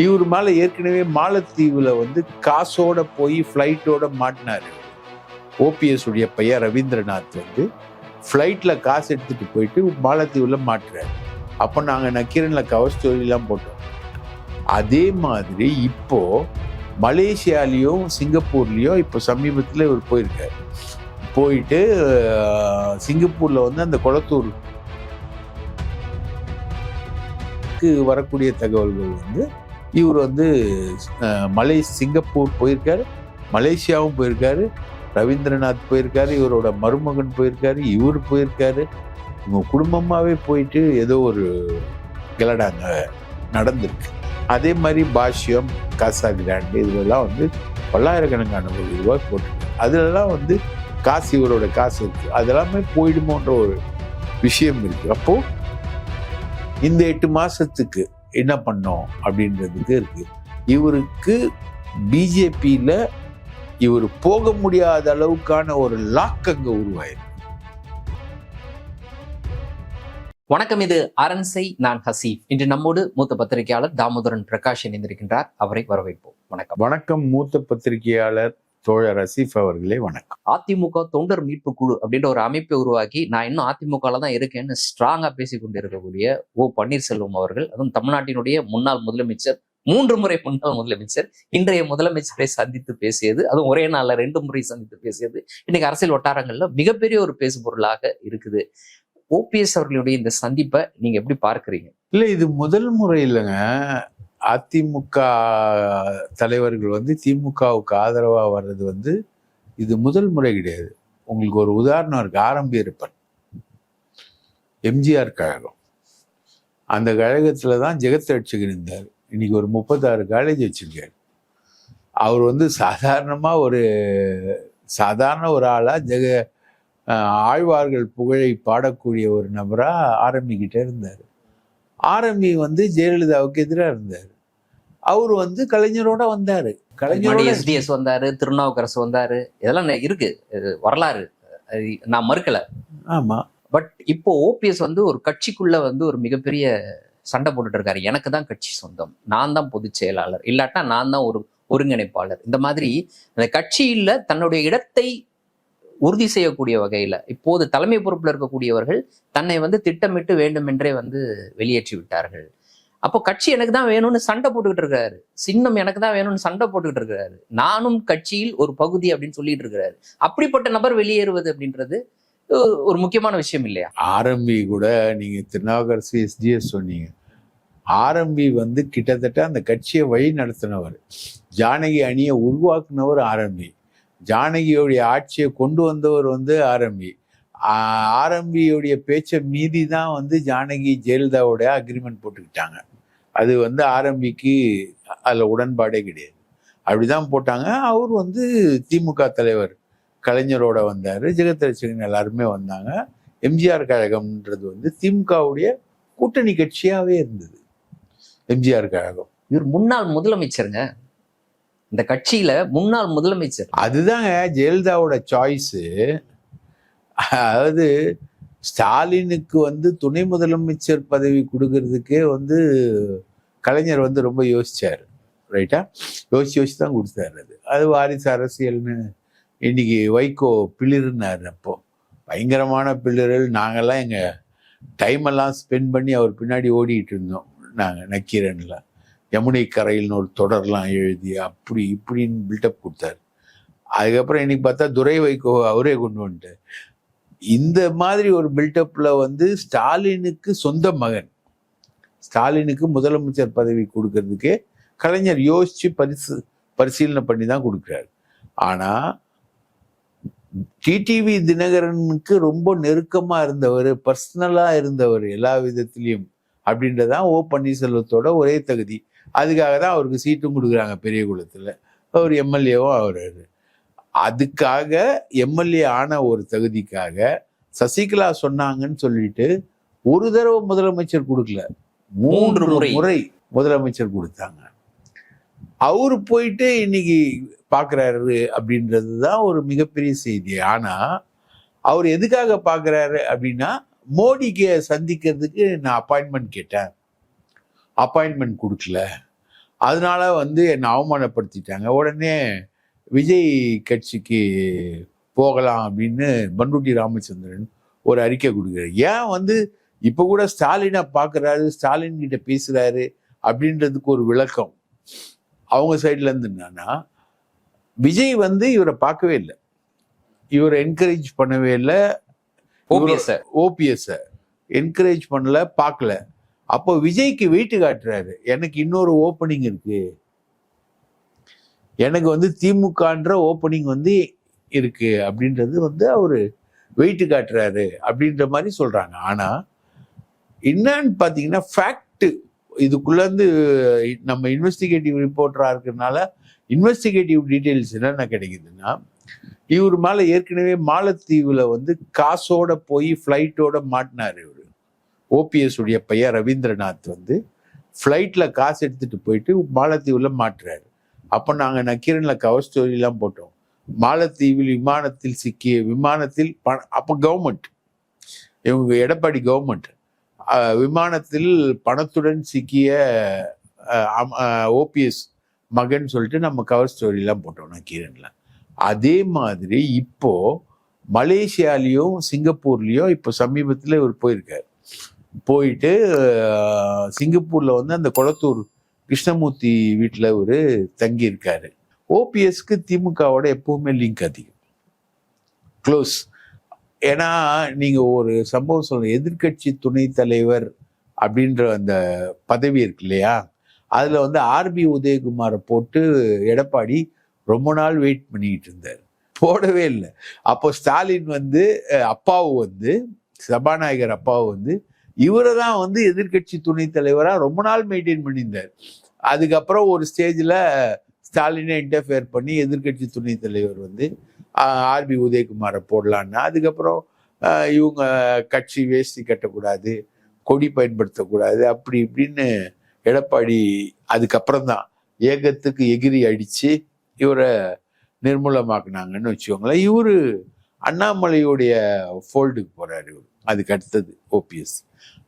இவர் மேலே ஏற்கனவே மாலத்தீவில் வந்து காசோட போய் ஃப்ளைட்டோட மாட்டினார். ஓபிஎஸ் உடைய பையன் ரவீந்திரநாத் வந்து ஃப்ளைட்டில் காசு எடுத்துகிட்டு போயிட்டு மாலத்தீவில் மாட்டுறாரு. அப்போ நாங்கள் நக்கீரனில் கவர் ஸ்டோரிலாம் போட்டோம். அதே மாதிரி இப்போது மலேசியாலேயும் சிங்கப்பூர்லேயும் இப்போ சமீபத்தில் இவர் போயிருக்கார். போயிட்டு சிங்கப்பூரில் வந்து அந்த குளத்தூர் வரக்கூடிய தகவல்கள் வந்து இவர் வந்து மலை சிங்கப்பூர் போயிருக்காரு மலேசியாவும் போயிருக்காரு ரவீந்திரநாத் போயிருக்காரு இவரோட மருமகன் போயிருக்காரு இவர் போயிருக்காரு. இவங்க குடும்பமாகவே போயிட்டு ஏதோ ஒரு கிளடாங்க நடந்திருக்கு. அதே மாதிரி பாஷ்யம் காசா கிராண்டு இதுலலாம் வந்து பல்லாயிரக்கணக்கான கோடி ரூபாய் போட்டிருக்கு. அதுலலாம் வந்து காசு இவரோட காசு இருக்கு. அதெல்லாமே போயிடுமோன்ற ஒரு விஷயம் இருக்கு. அப்போ இந்த எட்டு மாதத்துக்கு என்ன பண்ணோம் அப்படின்றதுக்கு இருக்கு. இவருக்கு பிஜேபியில இவர் போக முடியாத அளவுக்கான ஒரு லாக் அங்க உருவாயிருக்கு. வணக்கம் இது அரண்சை நான் ஹசீப். இன்று நம்மோடு மூத்த பத்திரிகையாளர் தாமோதரன் பிரகாஷ் இணைந்திருக்கின்றார். அவரை வரவேற்போம். வணக்கம். வணக்கம் மூத்த பத்திரிகையாளர் தோழர் ரசீஃப் அவர்களே வணக்கம். அதிமுக தொண்டர் மீட்பு குழு அப்படின்ற ஒரு அமைப்பை உருவாக்கி நான் இன்னும் அதிமுகல தான் இருக்கேன்னு ஸ்ட்ராங்கா பேசி கொண்டிருக்கக்கூடிய ஓ பன்னீர்செல்வம் அவர்கள் அதுவும் தமிழ்நாட்டினுடைய முன்னாள் முதலமைச்சர் மூன்று முறை முன்னாள் முதலமைச்சர் இன்றைய முதலமைச்சரை சந்தித்து பேசியது அதுவும் ஒரே நாள்ல ரெண்டு முறை சந்தித்து பேசியது. இன்னைக்கு அரசியல் வட்டாரங்கள்ல மிகப்பெரிய ஒரு பேசு பொருளாக இருக்குது ஓபிஎஸ் அவர்களுடைய இந்த சந்திப்பை நீங்க எப்படி பார்க்கறீங்க? இல்ல இது முதல் முறை இல்லைங்க. அதிமுக தலைவர்கள் வந்து திமுகவுக்கு ஆதரவாக வர்றது வந்து இது முதல் முறை கிடையாது. உங்களுக்கு ஒரு உதாரணம் இருக்கு. ஆரம்பி இருப்பன் எம்ஜிஆர் கழகம். அந்த கழகத்தில் தான் ஜெகத் ரட்சகன் இருந்தார். இன்னைக்கு ஒரு முப்பத்தாறு காலேஜ் வச்சிருக்காரு. அவர் வந்து சாதாரணமாக ஒரு சாதாரண ஒரு ஆளாக ஜெக ஆழ்வார்கள் புகழை பாடக்கூடிய ஒரு நபராக ஆரம்பிக்கிட்டே இருந்தார். ஆரம்பி வந்து ஜெயலலிதாவுக்கு எதிராக இருந்தார். அவர் வந்து கலைஞரோட வந்தாரு. கலைஞரோட எஸ்டிஎஸ் வந்தாரு திருநாவுக்கரசு வந்தாரு இதெல்லாம் இருக்கு. வரலாறு. நான் மறுக்கல. ஆமா. பட் இப்போ ஓபிஎஸ் வந்து ஒரு கட்சிக்குள்ள வந்து ஒரு மிகப்பெரிய சண்டை போட்டுட்டு இருக்காரு எனக்கு தான் கட்சி சொந்தம். நான் தான் பொதுச் செயலாளர். இல்லாட்டா நான் தான் ஒரு ஒருங்கிணைப்பாளர். இந்த மாதிரி அந்த கட்சியில தன்னுடைய இடத்தை உறுதி செய்யக்கூடிய வகையில இப்போது தலைமை பொறுப்புல இருக்கக்கூடியவர்கள் தன்னை வந்து திட்டமிட்டு வேண்டுமென்றே வந்து வெளியேற்றி விட்டார்கள் அப்போ கட்சி எனக்கு தான் வேணும்னு சண்டை போட்டுக்கிட்டு இருக்கிறாரு சின்னம் எனக்கு தான் வேணும்னு சண்டை போட்டுக்கிட்டு இருக்கிறாரு நானும் கட்சியில் ஒரு பகுதி அப்படின்னு சொல்லிட்டு இருக்கிறாரு அப்படிப்பட்ட நபர் வெளியேறுவது அப்படின்றது ஒரு- முக்கியமான விஷயம் இல்லையா? ஆரம்பி கூட நீங்க திருநாகர் எஸ்டிஎஸ் சொன்னீங்க. ஆரம்பி வந்து கிட்டத்தட்ட அந்த கட்சியை வழி நடத்தினவர். ஜானகி அணியை உருவாக்குனவர் ஆரம்பி ஜானகியோடைய ஆட்சியை கொண்டு வந்தவர் வந்து ஆரம்பி ஆ- ஆரம்பியுடைய பேச்சை மீறி தான் வந்து ஜானகி ஜெயலலிதாவோட அக்ரிமெண்ட் போட்டுக்கிட்டாங்க. அது வந்து ஆரம்பிக்கு அதில் உடன்பாடே கிடையாது. அப்படிதான் போட்டாங்க. அவர் வந்து திமுக தலைவர் கலைஞரோட வந்தார். ஜெகத் ரட்சகன் எல்லாருமே வந்தாங்க. எம்ஜிஆர் கழகம்ன்றது வந்து திமுகவுடைய கூட்டணி கட்சியாவே இருந்தது. எம்ஜிஆர் கழகம். இவர் முன்னாள் முதலமைச்சருங்க. இந்த கட்சியில முன்னாள் முதலமைச்சர். அதுதாங்க ஜெயலலிதாவோட சாய்ஸு அதாவது ஸ்டாலினுக்கு வந்து துணை முதலமைச்சர் பதவி கொடுக்கறதுக்கே வந்து கலைஞர் வந்து ரொம்ப யோசிச்சார். ரைட்டா? யோசிச்சு யோசிச்சு தான் கொடுத்தாரு அது. அது வாரிசு அரசியல்னு இன்னைக்கு வைகோ பிளிர்னாரு அப்போ. பயங்கரமான பிளிரல் நாங்கெல்லாம் எங்கள் டைமெல்லாம் ஸ்பெண்ட் பண்ணி அவர் பின்னாடி ஓடிக்கிட்டு இருந்தோம். நாங்கள் நக்கீரனில். யமுனை கரையில்னு ஒரு தொடர்லாம் எழுதி அப்படி இப்படின்னு பில்டப் கொடுத்தாரு. அதுக்கப்புறம் இன்னைக்கு பார்த்தா துரை வைகோ அவரே கொண்டு வந்துட்டார். இந்த மாதிரி ஒரு பில்டப்பில் வந்து ஸ்டாலினுக்கு சொந்த மகன். ஸ்டாலினுக்கு முதலமைச்சர் பதவி கொடுக்கறதுக்கு கலைஞர் யோசித்து பரிசு பரிசீலனை பண்ணி தான் கொடுக்குறாரு. ஆனால் டிடிவி தினகரனுக்கு ரொம்ப நெருக்கமாக இருந்தவர் பர்சனலாக இருந்தவர் எல்லா விதத்திலையும் அப்படின்றதான் ஓ பன்னீர்செல்வத்தோட ஒரே தகுதி. அதுக்காக தான் அவருக்கு சீட்டும் கொடுக்குறாங்க பெரிய குளத்தில். அவர் எம்எல்ஏவும் அவர் அதுக்காக எம்எல்ஏ ஆன ஒரு தகுதிக்காக சசிகலா சொன்னாங்கன்னு சொல்லிட்டு ஒரு தடவை முதலமைச்சர் கொடுக்கல. மூன்று முறை. முதலமைச்சர் கொடுத்தாங்க. அவரு போயிட்டு இன்னைக்கு பாக்குறாரு அப்படின்றது தான் ஒரு மிகப்பெரிய செய்தி. ஆனா அவர் எதுக்காக பாக்குறாரு அப்படின்னா மோடிக்கு சந்திக்கிறதுக்கு நான் அப்பாயின்மெண்ட் கேட்டேன். அப்பாயின்மெண்ட் கொடுக்கல. அதனால வந்து என்னை அவமானப்படுத்திட்டாங்க. உடனே விஜய் கட்சிக்கு போகலாம் அப்படின்னு பண்ருட்டி ராமச்சந்திரன் ஒரு அறிக்கை கொடுக்குறாரு. ஏன் வந்து இப்போ கூட ஸ்டாலினை பார்க்குறாரு ஸ்டாலின் கிட்ட பேசுறாரு அப்படின்றதுக்கு ஒரு விளக்கம். அவங்க சைட்ல இருந்து என்னன்னா விஜய் வந்து இவரை பார்க்கவே இல்லை. இவரை என்கரேஜ் பண்ணவே இல்லை. ஓபிஎஸ் ஓபிஎஸ் என்கரேஜ் பண்ணல பார்க்கல. அப்போ விஜய்க்கு வெயிட் காட்டுறாரு. எனக்கு இன்னொரு ஓப்பனிங் இருக்கு. எனக்கு வந்து திமுகன்ற ஓப்பனிங் வந்து இருக்கு அப்படின்றது வந்து அவர் வெயிட்டு காட்டுறாரு அப்படின்ற மாதிரி சொல்றாங்க. ஆனா என்னன்னு பார்த்தீங்கன்னா ஃபேக்ட் இதுக்குள்ளேருந்து நம்ம இன்வெஸ்டிகேட்டிவ் ரிப்போர்ட்டராக இருக்கிறதுனால இன்வெஸ்டிகேட்டிவ் டீட்டெயில்ஸ் என்னென்ன கிடைக்குதுன்னா இவர் மேலே ஏற்கனவே மாலத்தீவில் வந்து காசோட போய் ஃப்ளைட்டோட மாட்டினார் இவர். ஓபிஎஸ் உடைய பையன் ரவீந்திரநாத் வந்து ஃப்ளைட்டில் காசு எடுத்துகிட்டு போயிட்டு மாலத்தீவில் மாட்டுறாரு. அப்போ நாங்கள் நக்கீரனில் கவர் ஸ்டோரிலாம் போட்டோம். மாலத்தீவில் விமானத்தில் சிக்கிய விமானத்தில் பண அப்போ கவர்மெண்ட் இவங்க எடப்பாடி கவர்மெண்ட் விமானத்தில் பணத்துடன் சிக்கிய ஓபிஎஸ் மகன் சொல்லிட்டு நம்ம கவர் ஸ்டோரிலாம் போட்டோம் நக்கீரனில். அதே மாதிரி இப்போ மலேசியாலேயும் சிங்கப்பூர்லேயும் இப்போ சமீபத்தில் இவர் போயிருக்கார். போயிட்டு சிங்கப்பூரில் வந்து அந்த குளத்தூர் கிருஷ்ணமூர்த்தி வீட்டில் ஒரு தங்கி இருக்காரு. ஓபிஎஸ்க்கு திமுகவோட எப்பவுமே லிங்க் அதிகம். க்ளோஸ் ஏன்னா நீங்கள் ஒரு சம்பவம் சொல்ல எதிர்க்கட்சி துணைத் தலைவர் அப்படின்ற அந்த பதவி இருக்கு இல்லையா? அதில் வந்து ஆர்பி உதயகுமாரை போட்டு எடப்பாடி ரொம்ப நாள் வெயிட் பண்ணிக்கிட்டு இருந்தார். போடவே இல்லை. அப்போ ஸ்டாலின் வந்து அப்பாவு வந்து சபாநாயகர் அப்பாவு வந்து இவரை தான் வந்து எதிர்க்கட்சி துணைத் தலைவராக ரொம்ப நாள் மெயின்டைன் பண்ணியிருந்தார். அதுக்கப்புறம் ஒரு ஸ்டேஜில் ஸ்டாலினே இன்டர்ஃபியர் பண்ணி எதிர்க்கட்சி துணைத் தலைவர் வந்து ஆர்பி உதயகுமாரை போடலான்னு. அதுக்கப்புறம் இவங்க கட்சி வேஷ்டி கட்டக்கூடாது கொடி பயன்படுத்தக்கூடாது அப்படி இப்படின்னு எடப்பாடி அதுக்கப்புறம் தான் ஏகத்துக்கு எகிரி அடித்து இவரை நிர்மூலமாக்குனாங்கன்னு வச்சுக்கோங்களேன். இவர் அண்ணாமலையுடைய ஃபோல்டுக்கு போகிறார் இவர். அதுக்கு அடுத்தது ஓபிஎஸ்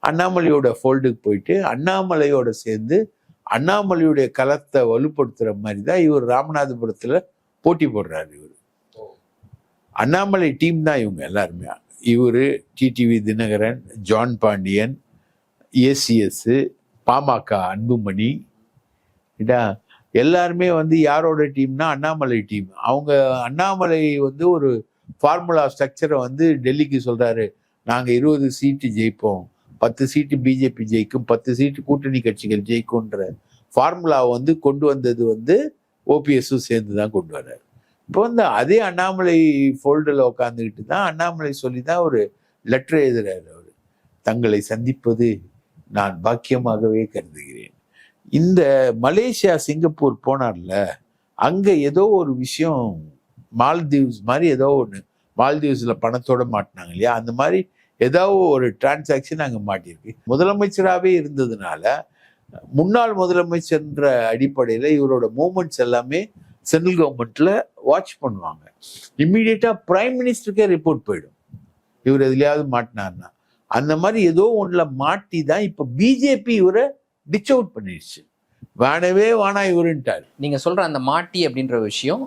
அண்ணாமலையோட ஃபோல்டுக்கு போயிட்டு அண்ணாமலையோட சேர்ந்து அண்ணாமலையுடைய களத்தை வலுப்படுத்துகிற மாதிரி தான் இவர் ராமநாதபுரத்தில் போட்டி போடுறாரு இவர். அண்ணாமலை டீம் தான் இவங்க எல்லாருமே. இவரு TTV Dhinakaran John Pandian ACS PMK Anbumani இதா எல்லாருமே வந்து யாரோட டீம்னா அண்ணாமலை டீம் அவங்க அண்ணாமலை வந்து ஒரு ஃபார்முலா ஸ்ட்ரக்சரை வந்து டெல்லிக்கு சொல்கிறாரு நாங்கள் இருபது சீட்டு ஜெயிப்போம். பத்து சீட்டு பிஜேபி ஜெயிக்கும் பத்து சீட்டு கூட்டணி கட்சிகள் ஜெயிக்கும்ன்ற ஃபார்முலாவை வந்து கொண்டு வந்தது வந்து ஓபிஎஸும் சேர்ந்து தான் கொண்டு வர்றாரு இப்போ வந்து அதே அண்ணாமலை ஃபோல்டில் உட்காந்துக்கிட்டு தான் அண்ணாமலை சொல்லி தான் ஒரு லெட்டர் எழுதுறாரு அவர். தங்களை சந்திப்பது நான் பாக்கியமாகவே கருதுகிறேன். இந்த மலேசியா சிங்கப்பூர் போனார்ல அங்கே ஏதோ ஒரு விஷயம் மால்தீவ்ஸ் மாதிரி ஏதோ ஒன்று மால்தீவ்ஸில் பணத்தோட மாட்டினாங்க இல்லையா? அந்த மாதிரி ஏதோ ஒரு டிரான்சாக்ஷன் அங்கே மாட்டியிருக்கு. முதலமைச்சராகவே இருந்ததுனால முன்னாள் முதலமைச்சர்ன்ற அடிப்படையில் இவரோட மூமெண்ட்ஸ் எல்லாமே சென்ட்ரல் கவர்மெண்ட்டில் வாட்ச் பண்ணுவாங்க. இம்மீடியட்டாக பிரைம் மினிஸ்டருக்கே ரிப்போர்ட் போயிடும். இவர் எதுலையாவது மாட்டினார்னா. அந்த மாதிரி ஏதோ ஒன்றில் மாட்டி தான் இப்போ பிஜேபி இவரை டிச் அவுட் பண்ணிடுச்சு. வேணவே வேணா இவருன்ட்டார். நீங்கள் சொல்கிற அந்த மாட்டி அப்படின்ற விஷயம்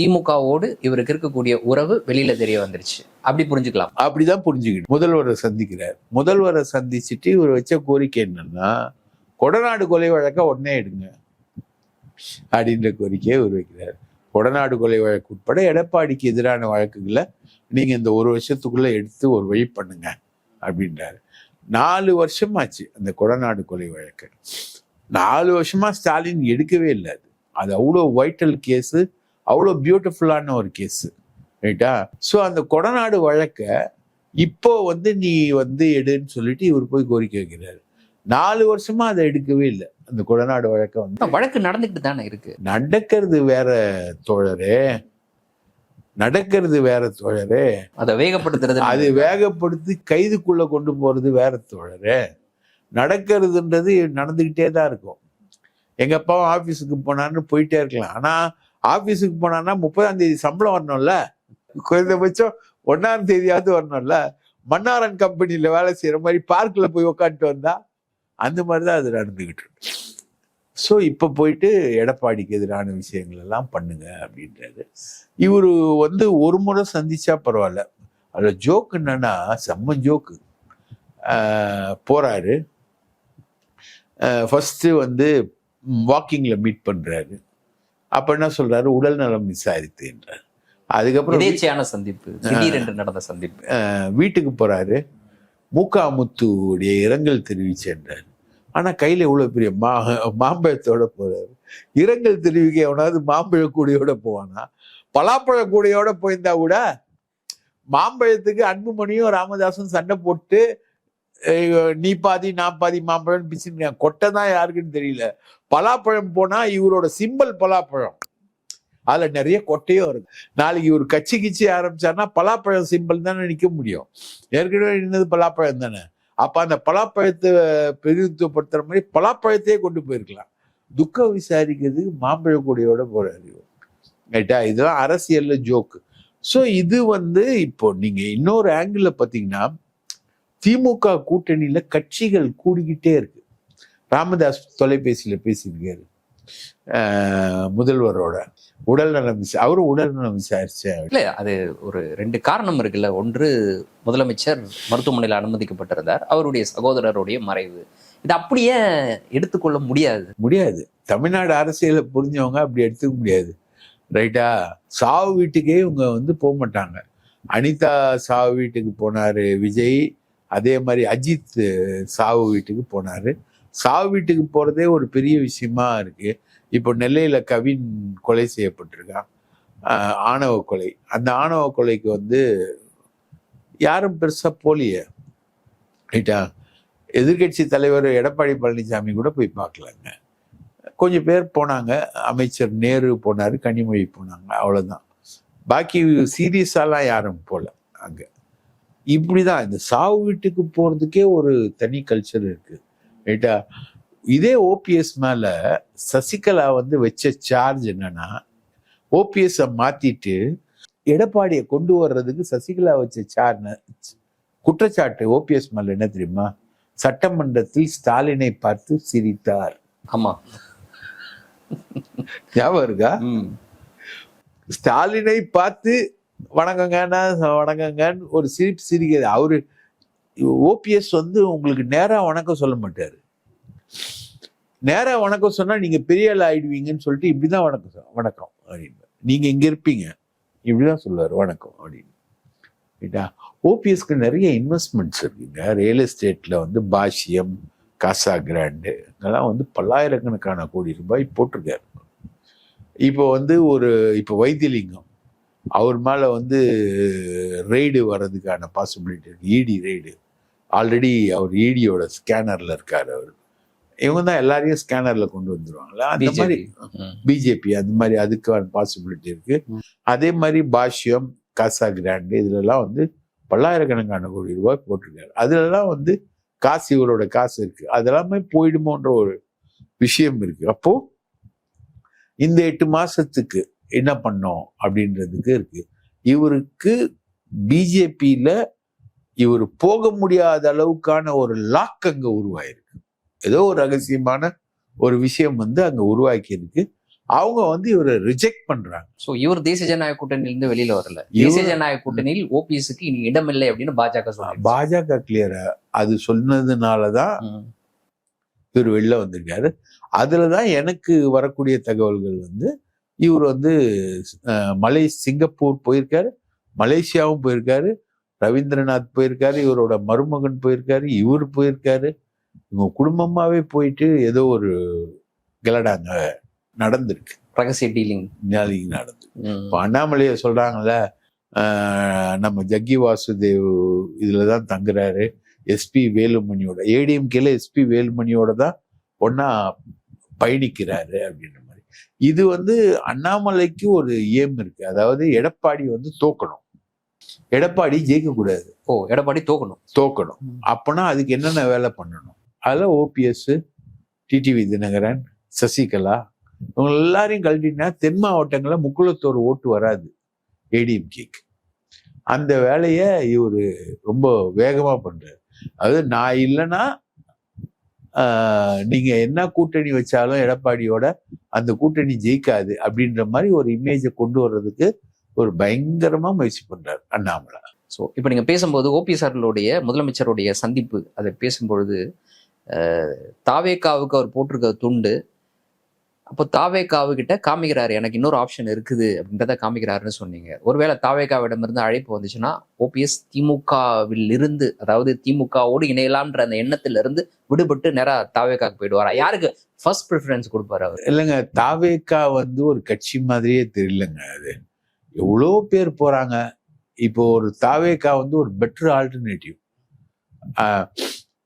திமுகவோடு இவருக்கு இருக்கக்கூடிய உறவு வெளியில தெரிய வந்துருச்சு. அப்படி புரிஞ்சுக்கலாம். அப்படிதான் புரிஞ்சுக்கிட்டு முதல்வரை சந்திக்கிறார். முதல்வரை சந்திச்சுட்டு இவர் வச்ச கோரிக்கை என்னன்னா கொடநாடு கொலை வழக்க உடனே எடுங்க அப்படின்ற கோரிக்கையை இவர் வைக்கிறார். கொடநாடு கொலை வழக்கு உட்பட எடப்பாடிக்கு எதிரான வழக்குகளை நீங்க இந்த ஒரு வருஷத்துக்குள்ள எடுத்து ஒரு வழி பண்ணுங்க அப்படின்றாரு. நாலு வருஷம் ஆச்சு அந்த கொடநாடு கொலை வழக்கு. நாலு வருஷமா ஸ்டாலின் எடுக்கவே இல்லை. அது அது அவ்வளோ வைட்டல் கேஸு அவ்வளோ பியூட்டிஃபுல்லான ஒரு கேஸு ரைட்டா ஸோ அந்த கொடநாடு வழக்க இப்போ வந்து நீ வந்து எடுன்னு சொல்லிட்டு இவர் போய் கோரிக்கை வைக்கிறாரு. நாலு வருஷமா அதை எடுக்கவே இல்லை. அந்த கொடநாடு வழக்க வந்து வழக்கு நடந்துகிட்டு தானே இருக்கு. நடக்கிறது வேற தோழரே. நடக்கிறது வேற தோழரே. அதை வேகப்படுத்துறது அது வேகப்படுத்தி கைதுக்குள்ள கொண்டு போறது வேற தோழரே. நடக்கிறதுன்றது நடந்துகிட்டே தான் இருக்கும். எங்க அப்பாவும் ஆபீஸுக்கு போனான்னு போயிட்டே இருக்கலாம். ஆனா ஆஃபீஸுக்கு போனான்னா முப்பதாம் தேதி சம்பளம் வரணும்ல? குறைந்தபட்சம் ஒன்னாம் தேதியாவது வரணும்ல? மன்னாரன் கம்பெனியில் வேலை செய்கிற மாதிரி பார்க்கில் போய் உக்காந்துட்டு வந்தா அந்த மாதிரி தான் அது நடந்துக்கிட்டு இருக்கு. ஸோ இப்போ போயிட்டு எடப்பாடிக்கு எதிரான விஷயங்கள் எல்லாம் பண்ணுங்க அப்படின்றாரு இவர் வந்து ஒரு முறை சந்திச்சா பரவாயில்ல. அதில் ஜோக்கு என்னன்னா செம்ம ஜோக்கு போறாரு. ஃபஸ்ட்டு வந்து வாக்கிங்கில் மீட் பண்ணுறாரு அப்ப என்ன சொல்றாரு? உடல் நலம் விசாரித்துன்றார் அதுக்கப்புறம் எதேச்சையான சந்திப்பு திடீரென்று நடந்த சந்திப்பு. வீட்டுக்கு போறாரு. மூக்காமுத்துடைய இரங்கல் தெரிவிச்சேன்றார் ஆனா கையில இவ்வளவு பெரிய மா மாம்பழத்தோட போறாரு. இரங்கல் தெரிவிக்க எவனாவது மாம்பழ கூடையோட போவானா? பலாப்பழ கூடையோட போயிருந்தா கூட மாம்பழத்துக்கு அன்புமணியும் ராமதாசும் சண்டை போட்டு நீ பாதி நான் பாதி மாம்பழம் பிச்சுங்க கொட்டை தான் யாருக்குன்னு தெரியல. பலாப்பழம் போனா இவரோட சிம்பல் பலாப்பழம். அதுல நிறைய கொட்டையும் வருது நாளைக்கு இவர் கட்சி கிச்சி ஆரம்பிச்சாருன்னா பலாப்பழம் சிம்பல் தானே நிற்க முடியும். ஏற்கனவே நின்னது பலாப்பழம் தானே. அப்ப அந்த பலாப்பழத்தை பிரதிநிதித்துவப்படுத்துற மாதிரி பலாப்பழத்தையே கொண்டு போயிருக்கலாம். துக்கம் விசாரிக்கிறதுக்கு மாம்பழ கொடியோட போறாரு ரைட்டா? இதெல்லாம் அரசியல்ல ஜோக்கு ஸோ இது வந்து இப்போ நீங்க இன்னொரு ஆங்கிள் பாத்தீங்கன்னா திமுக கூட்டணியில கட்சிகள் கூடிக்கிட்டே இருக்கு. ராமதாஸ் தொலைபேசியில பேசியிருக்காரு. முதல்வரோட உடல் நலம் அவரும் உடல் நலம் விசாரிச்சேன் இல்ல அது ஒரு ரெண்டு காரணம் இருக்குல்ல. ஒன்று முதலமைச்சர் மருத்துவமனையில் அனுமதிக்கப்பட்டிருந்தார். அவருடைய சகோதரருடைய மறைவு. இது அப்படியே எடுத்துக்கொள்ள முடியாது. முடியாது. தமிழ்நாடு அரசியலை புரிஞ்சவங்க அப்படி எடுத்துக்க முடியாது. ரைட்டா? சாவு வீட்டுக்கே இவங்க வந்து போக மாட்டாங்க அனிதா சாவு வீட்டுக்கு போனாரு விஜய். அதே மாதிரி அஜித் சாவு வீட்டுக்கு போனார். சாவு வீட்டுக்கு போகிறதே ஒரு பெரிய விஷயமா இருக்குது இப்போ நெல்லையில் கவின் கொலை செய்யப்பட்டிருக்கான். ஆணவ கொலை. அந்த ஆணவ கொலைக்கு வந்து யாரும் பெருசாக போலிய. ரைட்டா? எதிர்க்கட்சி தலைவர் எடப்பாடி பழனிசாமி கூட போய் பார்க்கலாங்க. கொஞ்சம் பேர் போனாங்க. அமைச்சர் நேரு போனார் கனிமொழி போனாங்க. அவ்வளோதான் பாக்கி சீரியஸாலாம் யாரும் போல அங்கே. இப்படிதான். இந்த சாவு வீட்டுக்கு போறதுக்கே ஒரு தனி கல்ச்சர் இருக்கு. ரைட்டா இதே ஓபிஎஸ் மேல சசிகலா வந்து வச்ச சார்ஜ் என்னன்னா ஓபிஎஸ் மாத்திட்டு எடப்பாடியை கொண்டு வர்றதுக்கு சசிகலா வச்ச சார்ஜ் குற்றச்சாட்டு ஓபிஎஸ் மேல என்ன தெரியுமா? சட்டமன்றத்தில் ஸ்டாலினை பார்த்து சிரித்தார். ஆமா. ஞாபகம் இருக்கா. ஸ்டாலினை பார்த்து வணக்கங்கன்னா வணக்கங்கன்னு ஒரு சிரிப்பு சிரிக்கிறது. அவரு ஓபிஎஸ் வந்து உங்களுக்கு நேராக வணக்கம் சொல்ல மாட்டார். நேராக வணக்கம் சொன்னால் நீங்கள் பெரிய ஆள் ஆயிடுவீங்கன்னு சொல்லிட்டு இப்படி தான் வணக்கம் வணக்கம் அப்படின்னு. நீங்கள் இங்கே இருப்பீங்க. இப்படி தான் சொல்லுவார் வணக்கம் அப்படின்னு. ரைட்டா ஓபிஎஸ்க்கு நிறைய இன்வெஸ்ட்மெண்ட்ஸ் இருக்குங்க. ரியல் எஸ்டேட்டில் வந்து பாஷ்யம் காசா கிராண்டு இதெல்லாம் வந்து பல்லாயிரக்கணக்கான கோடி ரூபாய் போட்டிருக்காரு. இப்போ வந்து ஒரு இப்போ வைத்தியலிங்கம். அவர் மேல வந்து ரெய்டு வர்றதுக்கான பாசிபிலிட்டி இருக்கு. இடி ரெய்டு ஆல்ரெடி அவர் இடியோட ஸ்கேனர்ல இருக்காரு அவர். இவங்க தான் எல்லாரையும் ஸ்கேனர்ல கொண்டு வந்துருவாங்களா அந்த. மாதிரி. பிஜேபி அந்த மாதிரி அதுக்கான பாசிபிலிட்டி இருக்கு. ம். அதே மாதிரி பாஷ்யம் காசா கிராண்டு இதுலலாம் வந்து பல்லாயிரக்கணக்கான கோடி ரூபாய் போட்டிருக்காரு. அதுலலாம் வந்து காசு இவரோட காசு இருக்கு. அதெல்லாமே போயிடுமோன்ற ஒரு விஷயம் இருக்கு. அப்போ இந்த எட்டு மாசத்துக்கு என்ன பண்ணோம் அப்படின்றதுக்கு இருக்கு. இவருக்கு பிஜேபியில இவர் போக முடியாத அளவுக்கான ஒரு லாக் அங்க உருவாயிருக்கு. ஏதோ ஒரு ரகசியமான ஒரு விஷயம் வந்து அங்க உருவாக்கி இருக்கு அவங்க வந்து இவரை ரிஜெக்ட் பண்றாங்க. சோ இவர் தேசிய ஜனநாயக கூட்டணியிலிருந்து வெளியில வரல. தேசிய ஜனநாயக கூட்டணியில் ஓபிஎஸ்க்கு இனி இடமில்லை அப்படின்னு பாஜக சொல்லுது பாஜக கிளியரா அது சொன்னதுனாலதான் இவர் வெளில வந்திருக்காரு. அதுலதான் எனக்கு வரக்கூடிய தகவல்கள் வந்து இவர் வந்து மலை சிங்கப்பூர் போயிருக்காரு மலேசியாவும் போயிருக்காரு ரவீந்திரநாத் போயிருக்காரு இவரோட மருமகன் போயிருக்காரு இவர் போயிருக்காரு. இவங்க குடும்பமாவே போயிட்டு ஏதோ ஒரு கலடாங்க நடந்திருக்கு. ரகசிய டீலிங். நாளைக்கு நடந்து. இப்போ அண்ணாமலையை சொல்றாங்கல்ல ஆஹ் நம்ம ஜக்கி வாசுதேவ் இதுல தான் தங்குறாரு எஸ்பி வேலுமணியோட ஏடிஎம்கேல எஸ்பி வேலுமணியோட தான் ஒன்னா பயணிக்கிறாரு அப்படின்ற மாதிரி. இது வந்து அண்ணாமலைக்கு ஒரு ஏம் இருக்கு. அதாவது எடப்பாடி வந்து தோக்கணும். எடப்பாடி ஜெயிக்க கூடாது. ஓ எடப்பாடி தோக்கணும். தோக்கணும். அப்பனா அதுக்கு என்னென்ன வேலை பண்ணணும்? அதுல ஓபிஎஸ் டிடிவி தினகரன் சசிகலா இவங்க எல்லாரையும் கழட்டினா தென் மாவட்டங்கள்ல முக்குளத்தோர் ஓட்டு வராது ஏடிஎம்கேக்கு அந்த வேலையை இவர் ரொம்ப வேகமா பண்றாரு. அதாவது நான் இல்லைன்னா நீங்க என்ன கூட்டணி வச்சாலும் எடப்பாடியோட அந்த கூட்டணி ஜெயிக்காது அப்படின்ற மாதிரி ஒரு இமேஜை கொண்டு வர்றதுக்கு ஒரு பயங்கரமா முயற்சி பண்றாரு அண்ணாமலை. ஸோ இப்போ நீங்க பேசும்போது ஓபிஎஸ் முதலமைச்சருடைய சந்திப்பு அதை பேசும்பொழுது தாவேக்காவுக்கு அவர் போட்டிருக்க துண்டு அப்போ தாவேக்காவு கிட்ட காமிக்கிறாரு எனக்கு இன்னொரு ஆப்ஷன் இருக்குது அப்படின்றத காமிக்கிறாருன்னு சொன்னீங்க. ஒருவேளை தாவேக்காவிடமிருந்து அழைப்பு வந்துச்சுன்னா ஓபிஎஸ் திமுகவில் இருந்து அதாவது திமுகவோடு இணையலாம்ன்ற அந்த எண்ணத்திலிருந்து விடுபட்டு நேராக தாவேக்காவுக்கு போயிடுவாரா? யாருக்கு? ஃபர்ஸ்ட் ப்ரிஃபரன்ஸ் கொடுப்பாரு அவர். இல்லைங்க தாவேக்கா வந்து ஒரு கட்சி மாதிரியே தெரியலங்க அது. எவ்வளோ பேர் போறாங்க. இப்போ ஒரு தாவேக்கா வந்து ஒரு பெட்டர் ஆல்டர்னேட்டிவ்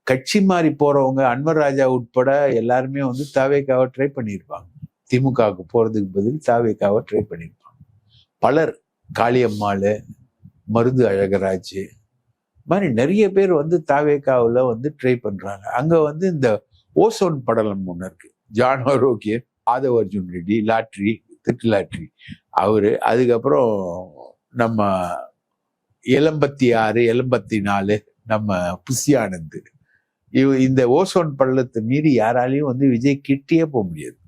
கட்சி மாறி போறவங்க அன்வர் ராஜா உட்பட எல்லாருமே வந்து தாவேக்காவை ட்ரை பண்ணியிருப்பாங்க. திமுகவுக்கு போறதுக்கு பதில் தாவேக்காவை ட்ரை பண்ணியிருப்பாங்க பலர் காளியம்மாள் மருது அழகராஜ் மாதிரி நிறைய பேர் வந்து தாவேக்காவில் வந்து ட்ரை பண்ணுறாங்க அங்கே வந்து இந்த ஓசோன் படலம் ஒன்று இருக்குது ஜான் ஆரோக்கியன் ஆதவ அர்ஜுன் ரெட்டி லாட்ரி திட்டு லாட்ரி. அவர் அதுக்கப்புறம் நம்ம எலம்பத்தி ஆறு எலம்பத்தி நாலு நம்ம புசி இவ் இந்த ஓசோன் பள்ளத்தை மீறி யாராலையும் வந்து விஜய் கிட்டே போக முடியாது.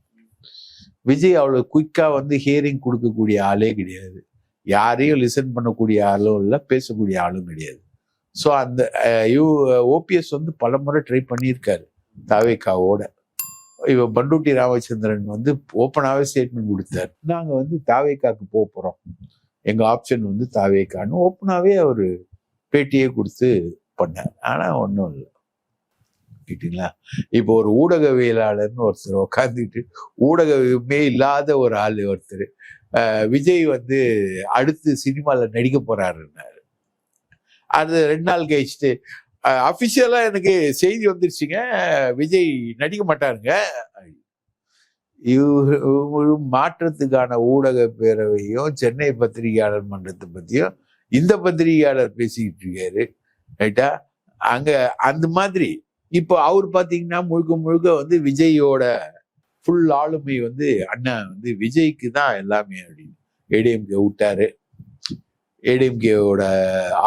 விஜய் அவ்வளோ குயிக்காக வந்து ஹியரிங் கொடுக்கக்கூடிய ஆளே கிடையாது. யாரையும் லிசன் பண்ணக்கூடிய ஆளும் இல்லை பேசக்கூடிய ஆளும் கிடையாது. ஸோ அந்த யூ ஓபிஎஸ் வந்து பல முறை ட்ரை பண்ணியிருக்காரு தாவேக்காவோட. இவ பண்டூட்டி ராமச்சந்திரன் வந்து ஓப்பனாகவே ஸ்டேட்மெண்ட் கொடுத்தார். நாங்கள் வந்து தாவேக்காக்கு போக போகிறோம் எங்கள் ஆப்ஷன் வந்து தாவேக்கான்னு ஓப்பனாகவே அவர் பேட்டியே கொடுத்து பண்ணார். ஆனால் ஒன்றும் இல்லை. கேட்டீங்களா? இப்போ ஒரு ஊடகவியலாளர்னு ஒருத்தர் உட்காந்துட்டு ஊடகமே இல்லாத ஒரு ஆள் ஒருத்தர் விஜய் வந்து அடுத்து சினிமாவில் நடிக்க போறாருன்னாரு அது ரெண்டு நாள் கழிச்சுட்டு அஃபிஷியலாக எனக்கு செய்தி வந்துருச்சுங்க விஜய் நடிக்க மாட்டாருங்க. இவரு மாற்றத்துக்கான ஊடக பேரவையும் சென்னை பத்திரிகையாளர் மன்றத்தை பற்றியும் இந்த பத்திரிகையாளர் பேசிக்கிட்டு இருக்காரு ரைட்டா? அங்கே அந்த மாதிரி இப்போ அவர் பார்த்தீங்கன்னா முழுக்க முழுக்க வந்து விஜயோட ஃபுல் ஆளுமை வந்து அண்ணன் வந்து விஜய்க்கு தான் எல்லாமே அப்படின்னு. ஏடிஎம்கே விட்டாரு. ஏடிஎம்கேவோட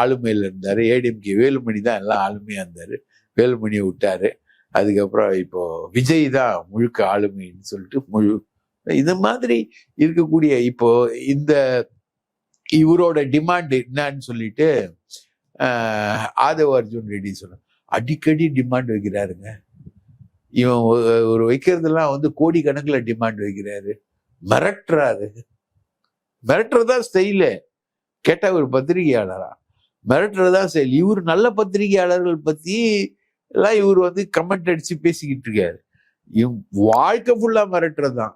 ஆளுமையில் இருந்தார். ஏடிஎம்கே வேலுமணி தான் எல்லாம் ஆளுமையாக இருந்தார். வேலுமணியை விட்டாரு. அதுக்கப்புறம் இப்போ விஜய் தான் முழுக்க ஆளுமைன்னு சொல்லிட்டு முழு இந்த மாதிரி இருக்கக்கூடிய இப்போ இந்த இவரோட டிமாண்ட் என்னன்னு சொல்லிட்டு ஆதவ அர்ஜுன் ரெட்டி சொன்னார். அடிக்கடி டிமாண்ட் வைக்கிறாருங்க. இவன் ஒரு வைக்கிறதெல்லாம் வந்து கோடி கணக்கில் டிமாண்ட் வைக்கிறாரு. மிரட்டுறாரு. மிரட்டுறதா ஸ்டைலு கேட்டால் ஒரு பத்திரிகையாளரா. மிரட்டுறதா ஸ்டைல் இவர் நல்ல பத்திரிகையாளர்கள் பற்றி எல்லாம் இவர் வந்து கமெண்ட் அடித்து பேசிக்கிட்டு இருக்காரு. இவன் வாழ்க்கை ஃபுல்லா மிரட்டுறதுதான்.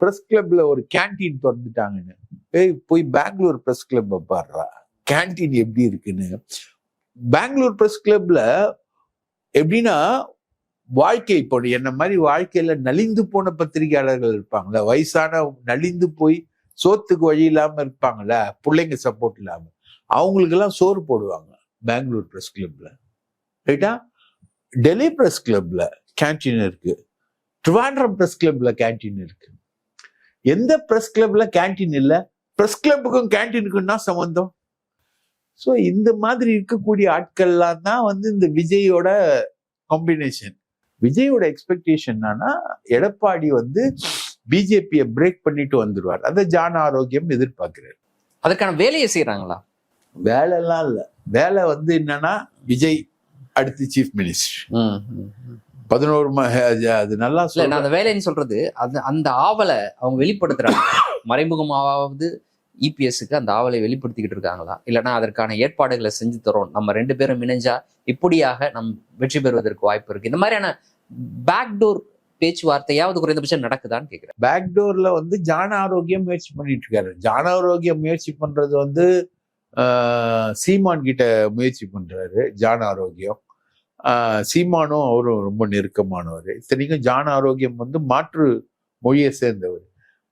ப்ரெஸ் கிளப்பில் ஒரு கேண்டீன் திறந்துட்டாங்கன்னு. போய் போய் பெங்களூர் ப்ரெஸ் கிளப்பை பாடுறா கேண்டீன் எப்படி இருக்குன்னு. பெங்களூர் ப்ரெஸ் கிளப்ல எப்படின்னா வாழ்க்கை இப்போ என்ன மாதிரி வாழ்க்கையில நலிந்து போன பத்திரிகையாளர்கள் இருப்பாங்களே வயசான நலிந்து போய் சோத்துக்கு வழி இல்லாம இருப்பாங்கல்ல பிள்ளைங்க சப்போர்ட் இல்லாம அவங்களுக்கெல்லாம் சோறு போடுவாங்க பெங்களூர் ப்ரெஸ் கிளப்ல ரைட்டா டெல்லி பிரஸ் கிளப்ல கேன்டீன் இருக்கு. ட்ரிவாண்ட்ரம் ப்ரெஸ் கிளப்ல கேன்டீன் இருக்கு. எந்த ப்ரெஸ் கிளப்ல கேன்டீன் இல்ல? ப்ரெஸ் கிளப்புக்கும் கேன்டீனுக்கும் தான் சம்பந்தம்? ஸோ இந்த மாதிரி இருக்கக்கூடிய ஆட்கள்லாம் தான் வந்து இந்த விஜயோட காம்பினேஷன் விஜயோட எக்ஸ்பெக்டேஷன் என்னன்னா எடப்பாடி வந்து பிஜேபியை பிரேக் பண்ணிட்டு வந்துருவார். அதை ஜான ஆரோக்கியம் எதிர்பார்க்கிறார். அதற்கான வேலையை செய்யறாங்களா வேலைலாம் இல்லை. வேலை வந்து என்னன்னா விஜய் அடுத்து சீஃப் மினிஸ்டர் பதினோரு அது நல்லா நான் சொல்ல அந்த வேலைன்னு சொல்றது அது அந்த ஆவலை அவங்க வெளிப்படுத்துறாங்க. மறைமுகமாவது இபிஎஸ்க்கு அந்த ஆவலை வெளிப்படுத்திக்கிட்டு இருக்காங்களா? இல்லைன்னா அதற்கான ஏற்பாடுகளை செஞ்சு தரோம். நம்ம ரெண்டு பேரும் இணைஞ்சா இப்படியாக நம் வெற்றி பெறுவதற்கு வாய்ப்பு இருக்கு. இந்த மாதிரியான பேக்டோர் பேச்சுவார்த்தையாவது குறைந்தபட்சம் நடக்குதான்னு கேட்குறேன் பேக்டோர்ல வந்து ஜான ஆரோக்கியம் முயற்சி பண்ணிட்டு இருக்காரு. ஜான ஆரோக்கியம் முயற்சி பண்றது வந்து ஆஹ், சீமான் கிட்ட முயற்சி பண்றாரு ஜான ஆரோக்கியம். சீமானும் அவரும் ரொம்ப நெருக்கமானவர். இத்தனைக்கும் ஜான ஆரோக்கியம் வந்து மாற்று மொழியை சேர்ந்தவர்.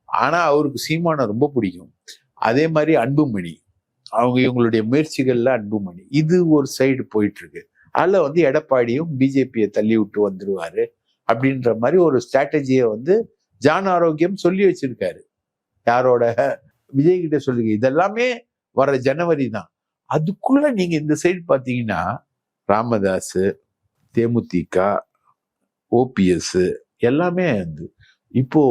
ஆனா அவருக்கு சீமானை ரொம்ப பிடிக்கும். அதே மாதிரி அன்புமணி. அவங்க இவங்களுடைய முயற்சிகள்ல அன்புமணி. இது ஒரு சைடு போயிட்டு இருக்கு அதில் வந்து எடப்பாடியும் பிஜேபியை தள்ளி விட்டு வந்துருவாரு அப்படின்ற மாதிரி ஒரு ஸ்ட்ராட்டஜியை வந்து ஜான் ஆரோக்கியம் சொல்லி வச்சிருக்காரு. யாரோட? விஜய் கிட்ட சொல்லுங்க. இதெல்லாமே வர ஜனவரி தான். அதுக்குள்ள நீங்க இந்த சைடு பார்த்தீங்கன்னா ராமதாஸ் தேமுதிக ஓபிஎஸ் எல்லாமே வந்து இப்போ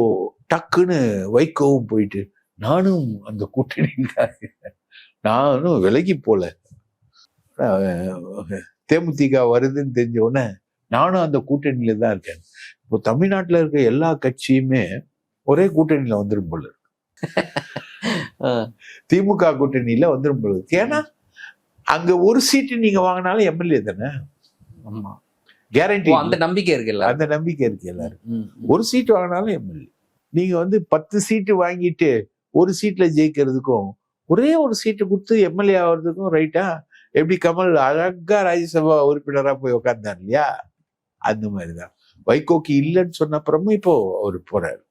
டக்குன்னு வைகோவும் போயிட்டு நானும் அந்த கூட்டணிக்காக நானும் விலகி போல. தேமுதிக வருதுன்னு தெரிஞ்ச உடனே நானும் அந்த கூட்டணியில தான் இருக்கேன். இப்போ தமிழ்நாட்டுல இருக்க எல்லா கட்சியுமே ஒரே கூட்டணியில வந்துரும் போல இருக்கு. திமுக கூட்டணியில வந்துரும் போல இருக்கு. ஏன்னா அங்க ஒரு சீட்டு நீங்க வாங்கினாலும் எம்எல்ஏ தானே? ஆமா. கேரண்டி அந்த நம்பிக்கை இருக்குல்ல அந்த நம்பிக்கை இருக்கு எல்லாரும். ஒரு சீட்டு வாங்கினாலும் எம்எல்ஏ. நீங்க வந்து பத்து சீட்டு வாங்கிட்டு ஒரு சீட்டில் ஜெயிக்கிறதுக்கும் ஒரே ஒரு சீட்டு கொடுத்து எம்எல்ஏ ஆகிறதுக்கும் ரைட்டா எப்படி கமல் அழகா ராஜ்யசபா உறுப்பினராக போய் உட்கார்ந்தார் இல்லையா? அந்த மாதிரி தான் வைகோக்கு இல்லைன்னு சொன்ன அப்புறமும் இப்போ அவர் போறாரு.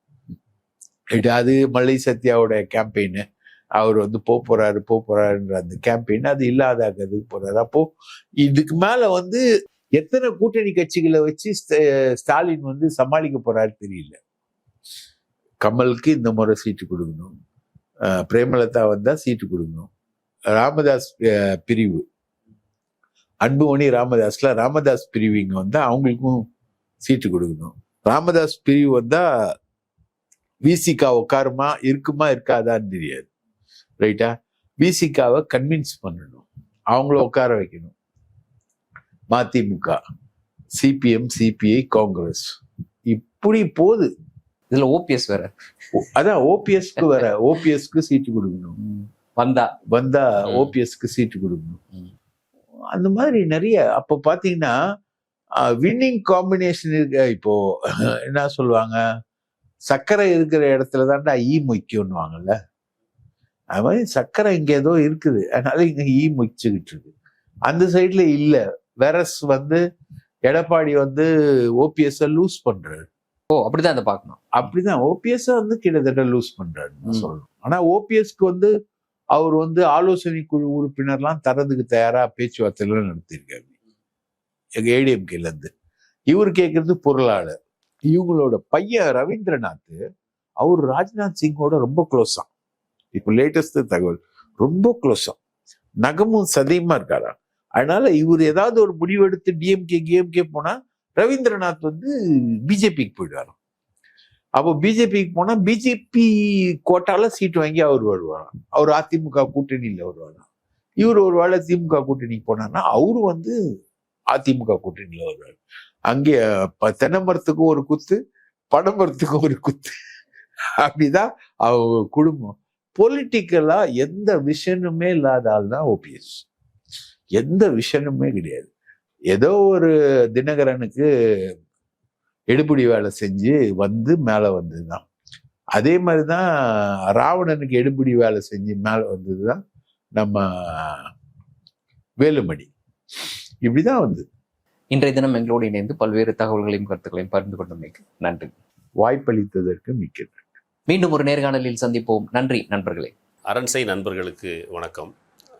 அது மல்லை சத்யாவோட கேம்பெயின் அவர் வந்து போக போறாரு போக போறாருன்ற அந்த கேம்பெயின் அது இல்லாதாக்கிறதுக்கு போறாரு. அப்போ இதுக்கு மேல வந்து எத்தனை கூட்டணி கட்சிகளை வச்சு ஸ்ட- ஸ்டாலின் வந்து சமாளிக்க போறாரு தெரியல. கமலுக்கு இந்த முறை சீட்டு கொடுக்கணும். பிரேமலதா வந்தால் சீட்டு கொடுக்கணும். ராமதாஸ் பிரிவு. அன்புமணி ராமதாஸ்ல ராமதாஸ் பிரிவு இங்கே வந்தால் அவங்களுக்கும் சீட்டு கொடுக்கணும். ராமதாஸ் பிரிவு வந்தால் விசிகா உட்காருமா இருக்குமா இருக்காதான்னு தெரியாது. ரைட்டா? விசிகாவை கன்வின்ஸ் பண்ணணும். அவங்கள உட்கார வைக்கணும். MDMK CPM CPI Congress. இப்படி போகுது. இதுல ஓபிஎஸ் வேற. அதான் ஓபிஎஸ்க்கு வர ஓபிஎஸ்க்கு சீட்டு கொடுக்கணும். வந்தா. வந்தா. ஓபிஎஸ்க்கு சீட்டு கொடுக்கணும். அந்த மாதிரி நிறைய அப்போ பாத்தீங்கன்னா வின்னிங் காம்பினேஷன் இருக்க. இப்போ என்ன சொல்லுவாங்க? சர்க்கரை இருக்கிற இடத்துல தான்டா ஈ மொய்க்கும்னுவாங்கல்ல அது மாதிரி சர்க்கரை இங்க ஏதோ இருக்குது. அதனால இங்க ஈ மொய்ச்சுக்கிட்டு இருக்கு. அந்த சைட்ல இல்ல. வெரஸ் வந்து எடப்பாடி வந்து ஓபிஎஸ் லூஸ் பண்றாரு. ஓ அப்படிதான் அதை பார்க்கணும். அப்படிதான். ஓபிஎஸ் வந்து கிட்டத்தட்ட லூஸ் பண்றாருன்னு. சொல்லணும் ஆனா ஓபிஎஸ்க்கு வந்து அவர் வந்து ஆலோசனை குழு உறுப்பினர்லாம் தரதுக்கு தயாரா பேச்சுவார்த்தைகள் நடத்தியிருக்காரு. எங்க ஏடிஎம்கேல இருந்து இவர் கேட்கறது பொருளாளர். இவங்களோட பையன் ரவீந்திரநாத் அவர் ராஜ்நாத் சிங்கோட ரொம்ப க்ளோஸா இப்போ லேட்டஸ்ட் தகவல். ரொம்ப க்ளோஸா நகமும் சதையுமா இருக்காரா? அதனால இவர் ஏதாவது ஒரு முடிவு எடுத்து டிஎம்கே கிஎம்கே போனா ரவீந்திரநாத் வந்து பிஜேபிக்கு போயிடுவாராம். அப்போ பிஜேபிக்கு போனால் பிஜேபி கோட்டால சீட் வாங்கி அவர் வருவாராம். அவர் அதிமுக கூட்டணியில் வருவாராம். இவர் ஒரு வேளை திமுக கூட்டணிக்கு போனார்னா அவரு வந்து அதிமுக கூட்டணியில் வருவார். அங்கே தென்னை மரத்துக்கும் ஒரு குத்து பனைமரத்துக்கும் ஒரு குத்து. அப்படிதான் அவங்க குடும்பம். பொலிட்டிக்கலா எந்த விஷனுமே இல்லாத ஆள் தான் ஓபிஎஸ் எந்த விஷனுமே கிடையாது. ஏதோ ஒரு தினகரனுக்கு எடுபிடி வேலை செஞ்சு வந்து மேலே வந்ததுதான். அதே மாதிரிதான் ராவணனுக்கு எடுபிடி வேலை செஞ்சு மேலே வந்ததுதான் நம்ம வேலுமணி. இப்படிதான் வந்து இன்றைய தினம் எங்களோடு இணைந்து பல்வேறு தகவல்களையும் கருத்துக்களையும் பகிர்ந்து கொண்டமைக்கு நன்றி. வாய்ப்பளித்ததற்கு மிக்க நன்றி. மீண்டும் ஒரு நேர்காணலில் சந்திப்போம். நன்றி நண்பர்களே. அரண்சை நண்பர்களுக்கு வணக்கம்.